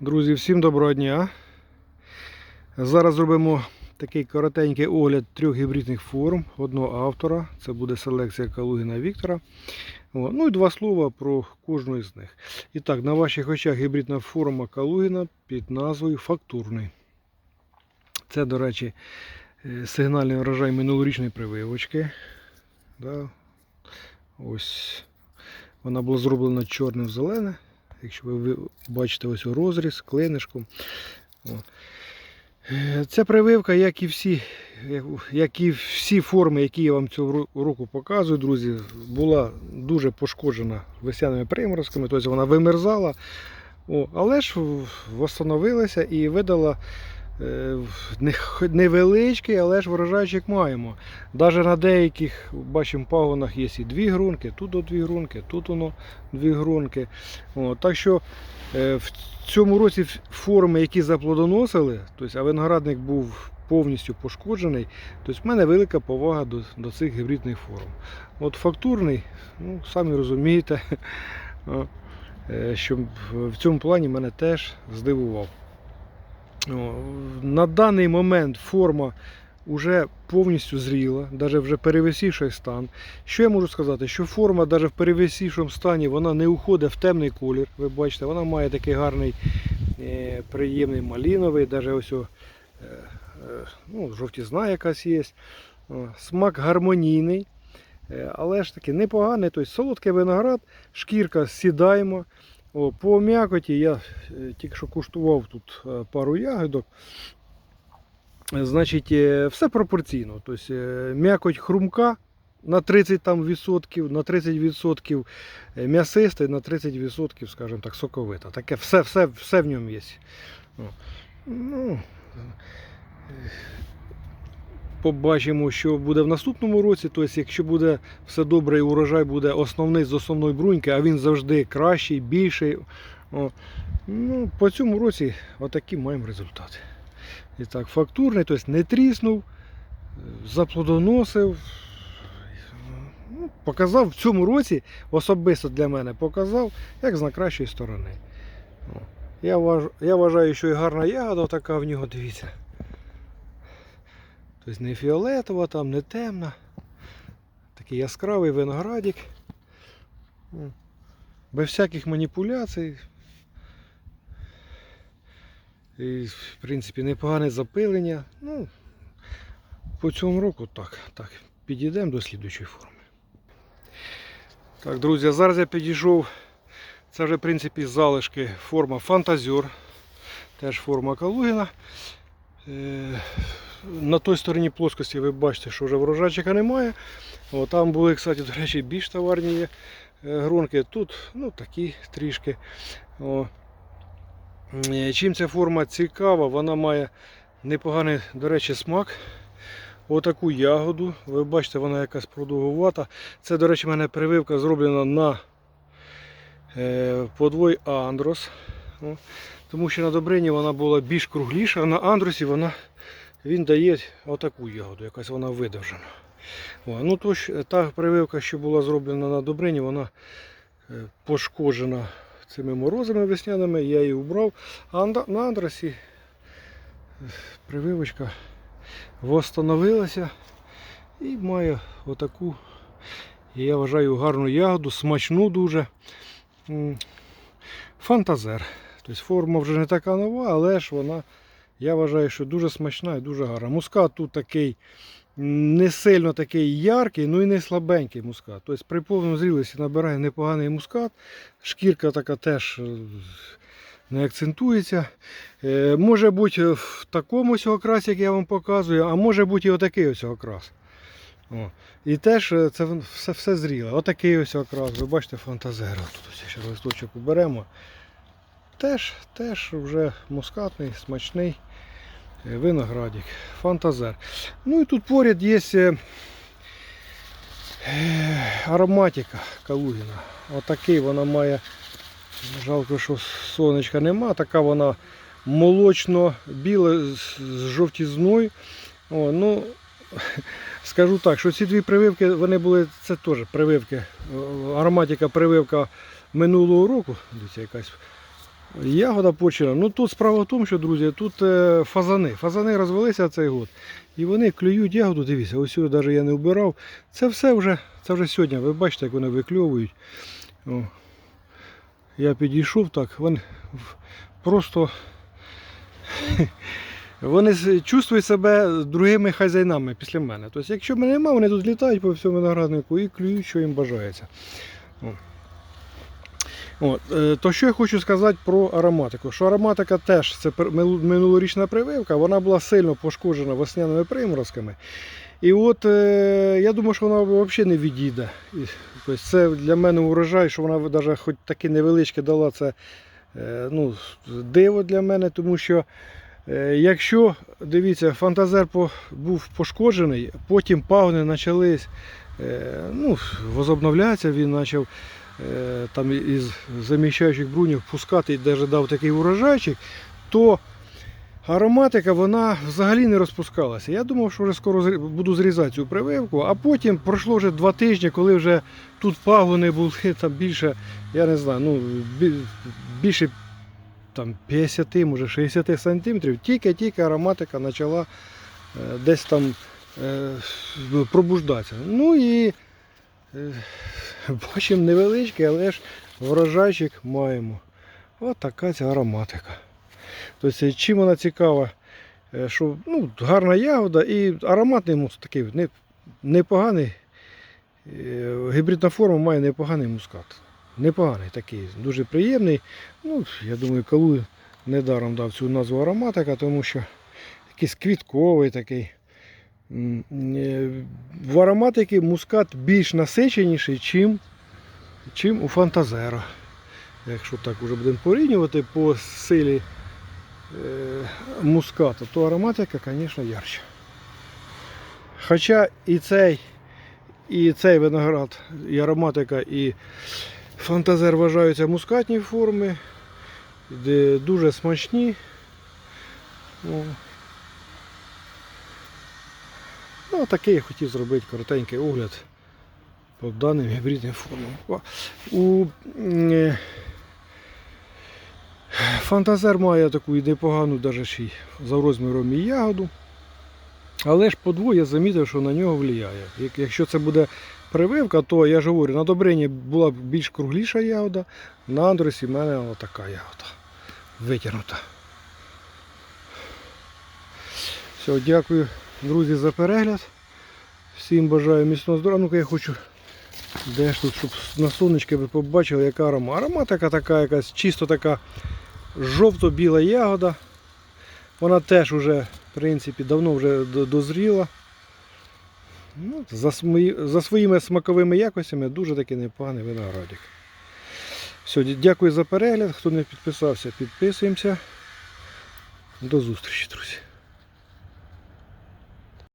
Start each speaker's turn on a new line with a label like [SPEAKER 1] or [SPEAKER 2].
[SPEAKER 1] Друзі, всім доброго дня. Зараз зробимо такий коротенький огляд трьох гібридних форм одного автора. Це буде селекція Калугіна Віктора. Ну і два слова про кожну із них. І так, на ваших очах гібридна форма Калугіна під назвою Фактурний. Це, до речі, е, сигнальний врожай минулорічної прививочки. Да. Ось вона була зроблена чорним в зелене. Якщо ви бачите ось у розріз клинишком. Е, Ця прививка, як і всі, як- і всі форми, які я вам цього руку показую, друзі, була дуже пошкоджена весняними приморозками, тобто вона вимерзала. Але ж встановилася і видала невеличкий, але ж врожайчик маємо. Навіть на деяких бачимо пагонах є і дві грунки, тут до дві грунки, тут воно дві грунки. О, так що е, в цьому році форми, які заплодоносили, тобто, а виноградник був повністю пошкоджений, тобто в мене велика повага до, до цих гібридних форм. От фактурний, ну, самі розумієте, е, що в цьому плані мене теж здивував. На даний момент форма вже повністю зріла, навіть вже перевисівший стан. Що я можу сказати? Що форма навіть в перевисівшому стані вона не уходить в темний колір. Ви бачите, вона має такий гарний, е, приємний маліновий, навіть ось о, е, е, ну, жовтізна якась є. Смак гармонійний, але ж таки непоганий. Тобто солодкий виноград, шкірка сідаємо. О, по м'якоті я е, тільки що куштував тут е, пару ягодок. Значить, е, все пропорційно. Тобто, м'якоть хрумка на 30 там, відсотків, на 30 відсотків м'ясиста і на 30 відсотків, скажімо так, соковита. Таке все, все, все в ньому є. Ну, побачимо, що буде в наступному році. Тобто, якщо буде все добре і урожай буде основний з основної бруньки, а він завжди кращий, більший. О, ну, по цьому році отакі маємо результати. І так, фактурний, тобто не тріснув, заплодоносив. Ну, показав в цьому році, особисто для мене показав, як з найкращої сторони. Я вважаю, що і гарна ягода така в нього, дивіться. Тобто не фіолетова, там, не темна. Такий яскравий виноградик. Без всяких маніпуляцій. І, в принципі, непогане запилення. Ну, по цьому року так. так. Підійдемо до слідуючої форми. Так, друзі, зараз я підійшов. Це вже, в принципі, залишки форма Фантазер. Теж форма Калугіна. На той стороні плоскості ви бачите, що вже врожайчика немає. О, там були, кстати, до речі, більш товарні е, гронки. Тут ну, такі трішки. О. Е, Чим ця форма цікава, вона має непоганий, до речі, смак. Отаку ягоду. Ви бачите, вона якась продовгувата. Це, до речі, в мене прививка зроблена на е, подвой Андрос. Тому що на Добрині вона була більш кругліша, а на Андросі вона, він дає отаку ягоду, якась вона видовжена. О, ну, то, ж, та прививка, що була зроблена на Добрині, вона е, пошкоджена цими морозами весняними, я її убрав. А на Андросі е, прививочка восстановилася і має отаку, я вважаю, гарну ягоду, смачну дуже. Фантазер. Тобто форма вже не така нова, але ж вона, я вважаю, що дуже смачна і дуже гарна. Мускат тут такий не сильно такий яркий, ну і не слабенький мускат. Тобто при повному зрілості набирає непоганий мускат. Шкірка така теж е, не акцентується. Е, Може бути в такому ось окрасі, як я вам показую, а може бути і отакий ось окрас. О. І теж е, це все, все зріле. Отакий ось окрас. Ви бачите фантазера. Тут ось ще листочок уберемо. Теж, теж вже мускатний, смачний е, виноградик. Фантазер. Ну і тут поряд є е, ароматика Калугіна. Отакий вона має. Жалко, що сонечка нема. Така вона молочно-біла з жовтізною. О, ну, скажу так, що ці дві прививки, вони були, це теж прививки. Е, Ароматика прививка минулого року. Дивіться, якась Ягода почина. Ну тут справа в тому, що, друзі, тут е, фазани. Фазани розвелися цей год. І вони клюють ягоду, дивіться, ось сюди навіть я не вбирав. Це все вже, це вже сьогодні. Ви бачите, як вони викльовують. О. Я підійшов так, вони просто вони чувствують себе другими хазяїнами після мене. Тобто, якщо мене немає, вони тут літають по всьому винограднику і клюють, що їм бажається. О. От, е, то що я хочу сказати про ароматику? Що ароматика теж це минулорічна прививка, вона була сильно пошкоджена весняними приморозками. І от е, я думаю, що вона взагалі не відійде. Тобто це для мене урожай, що вона навіть хоч таке невеличке дала, це е, ну, диво для мене, тому що якщо, дивіться, фантазер був пошкоджений, потім пагони почались ну, возобновлятися, він почав там із заміщаючих брунів пускати і навіть дав такий урожайчик, то ароматика вона взагалі не розпускалася. Я думав, що вже скоро буду зрізати цю прививку, а потім пройшло вже два тижні, коли вже тут пагони були там більше, я не знаю, ну більше там 50, може 60 сантиметрів, тільки-тільки ароматика почала е, десь там е, пробуждатися. Ну і е, бачимо невеличкий, але ж врожайчик маємо. От така ця ароматика. Тобто, чим вона цікава, е, що ну, гарна ягода і ароматний мус такий непоганий. Е, Гібридна форма має непоганий мускат. Непоганий такий, дуже приємний. Ну, я думаю, Калуй недаром дав цю назву ароматика, тому що якийсь квітковий такий. Е, В ароматики мускат більш насиченіший, чим, чим у фантазера. Якщо так вже будемо порівнювати по силі е, мускату, то ароматика, звісно, ярче. Хоча і цей, і цей виноград, і ароматика, і фантазер вважаються мускатні форми, де дуже смачні. О. Ну, такий я хотів зробити коротенький огляд по даним гібридним формам. У е, Фантазер має таку і непогану й за розміром і ягоду. Але ж подвоє замітив, що на нього впливає. Якщо це буде прививка, то я ж говорю, на добрині була б більш кругліша ягода, на андресі в мене отака ягода. Витягнута. Все, дякую, друзі, за перегляд. Всім бажаю міцного здоров'я. Ну-ка я хочу де тут, щоб на сонечки ви побачили, яка арома. Ароматика така якась, чисто така жовто-біла ягода. Вона теж вже, в принципі, давно вже дозріла. Ну, за, смої- за своїми смаковими якостями дуже таки непоганий виноградик. Все, дякую за перегляд. Хто не підписався, підписуємося. До зустрічі, друзі.